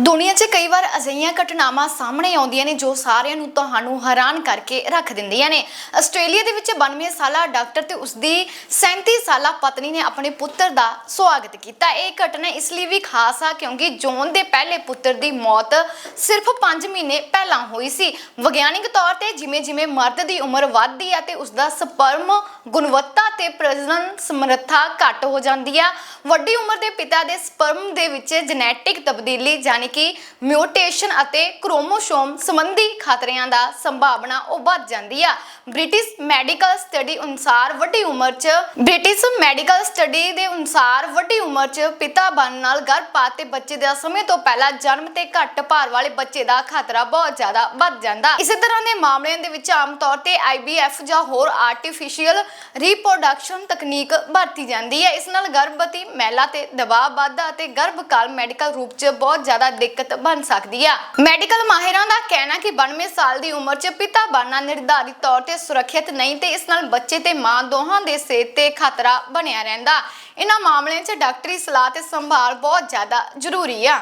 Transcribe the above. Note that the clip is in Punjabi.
ਦੁਨੀਆ 'ਚ ਕਈ ਵਾਰ ਅਜਿਹੀਆਂ ਘਟਨਾਵਾਂ ਸਾਹਮਣੇ ਆਉਂਦੀਆਂ ਨੇ ਜੋ ਸਾਰਿਆਂ ਨੂੰ ਤੁਹਾਨੂੰ ਹੈਰਾਨ ਕਰਕੇ ਰੱਖ ਦਿੰਦੀਆਂ ਨੇ। ਆਸਟ੍ਰੇਲੀਆ ਦੇ ਵਿੱਚ 92 ਸਾਲਾ ਡਾਕਟਰ ਤੇ ਉਸਦੀ 37 ਸਾਲਾ ਪਤਨੀ ਨੇ ਆਪਣੇ ਪੁੱਤਰ ਦਾ ਸਵਾਗਤ ਕੀਤਾ। ਇਹ ਘਟਨਾ ਇਸ ਲਈ ਵੀ ਖਾਸ ਆ ਕਿਉਂਕਿ ਜੋਨ ਦੇ ਪਹਿਲੇ ਪੁੱਤਰ ਦੀ ਮੌਤ ਸਿਰਫ 5 ਮਹੀਨੇ ਪਹਿਲਾਂ ਹੋਈ ਸੀ। ਵਿਗਿਆਨਿਕ ਤੌਰ ਤੇ ਜਿਵੇਂ ਜਿਵੇਂ ਮਰਦ ਦੀ ਉਮਰ ਵੱਧਦੀ ਹੈ ਤੇ ਉਸਦਾ ਸਪਰਮ ਗੁਣਵੱਤਾ ਤੇ ਪ੍ਰਜਨਨ ਸਮਰੱਥਾ ਘੱਟ ਹੋ ਜਾਂਦੀ ਆ। ਵੱਡੀ ਉਮਰ ਦੇ ਪਿਤਾ ਦੇ ਸਪਰਮ ਦੇ ਵਿੱਚ ਜੈਨੇਟਿਕ ਤਬਦੀਲੀ ਯਾਨੀ ਕਿ ਮਿਊਟੇਸ਼ਨ ਅਤੇ ਕ੍ਰੋਮੋਸੋਮ ਸੰਬੰਧੀ ਖਤਰਿਆਂ ਦਾ ਸੰਭਾਵਨਾ ਉਹ ਵੱਧ ਜਾਂਦੀ ਆ। ਬ੍ਰਿਟਿਸ਼ ਮੈਡੀਕਲ ਸਟੱਡੀ ਅਨੁਸਾਰ ਵੱਡੀ ਉਮਰ 'ਚ ਬ੍ਰਿਟਿਸ਼ ਮੈਡੀਕਲ ਸਟੱਡੀ ਦੇ ਅਨੁਸਾਰ ਵੱਡੀ ਉਮਰ 'ਚ ਪਿਤਾ ਬਣਨ ਨਾਲ ਗਰਭਪਾਤ ਤੇ ਬੱਚੇ ਦਾ ਸਮੇਂ ਤੋਂ ਪਹਿਲਾਂ ਜਨਮ ਤੇ ਘੱਟ ਭਾਰ ਵਾਲੇ ਬੱਚੇ ਦਾ ਖਤਰਾ ਬਹੁਤ ਜ਼ਿਆਦਾ ਵੱਧ ਜਾਂਦਾ। ਇਸੇ ਤਰ੍ਹਾਂ ਦੇ ਮਾਮਲਿਆਂ ਦੇ ਵਿੱਚ ਆਮ ਤੌਰ ਤੇ IVF ਜਾਂ ਹੋਰ ਆਰਟੀਫੀਸ਼ੀਅਲ ਰੀਪਰੋਡਕਸ਼ਨ ਤਕਨੀਕ ਵਰਤੀ ਜਾਂਦੀ ਹੈ। ਇਸ ਨਾਲ ਗਰਭਵਤੀ ਮਹਿਲਾ ਤੇ ਦਬਾਅ ਵੱਧਦਾ ਅਤੇ ਗਰਭਕਾਲ ਮੈਡੀਕਲ ਰੂਪ 'ਚ ਬਹੁਤ ਜ਼ਿਆਦਾ ਦਿੱਕਤ ਬਣ ਸਕਦੀ ਆ। ਮੈਡੀਕਲ ਮਾਹਿਰਾਂ ਦਾ ਕਹਿਣਾ ਕਿ 92 ਸਾਲ ਦੀ ਉਮਰ 'ਚ ਪਿਤਾ ਬਣਨਾ ਨਿਰਧਾਰਿਤ ਤੌਰ ਤੇ ਸੁਰੱਖਿਅਤ ਨਹੀਂ ਤੇ ਇਸ ਨਾਲ ਬੱਚੇ ਤੇ ਮਾਂ ਦੋਹਾਂ ਦੇ ਸਿਹਤ ਤੇ ਖਤਰਾ ਬਣਿਆ ਰਹਿੰਦਾ। ਇਹਨਾਂ ਮਾਮਲਿਆਂ 'ਚ ਡਾਕਟਰੀ ਸਲਾਹ ਤੇ ਸੰਭਾਲ ਬਹੁਤ ਜ਼ਿਆਦਾ ਜ਼ਰੂਰੀ ਆ।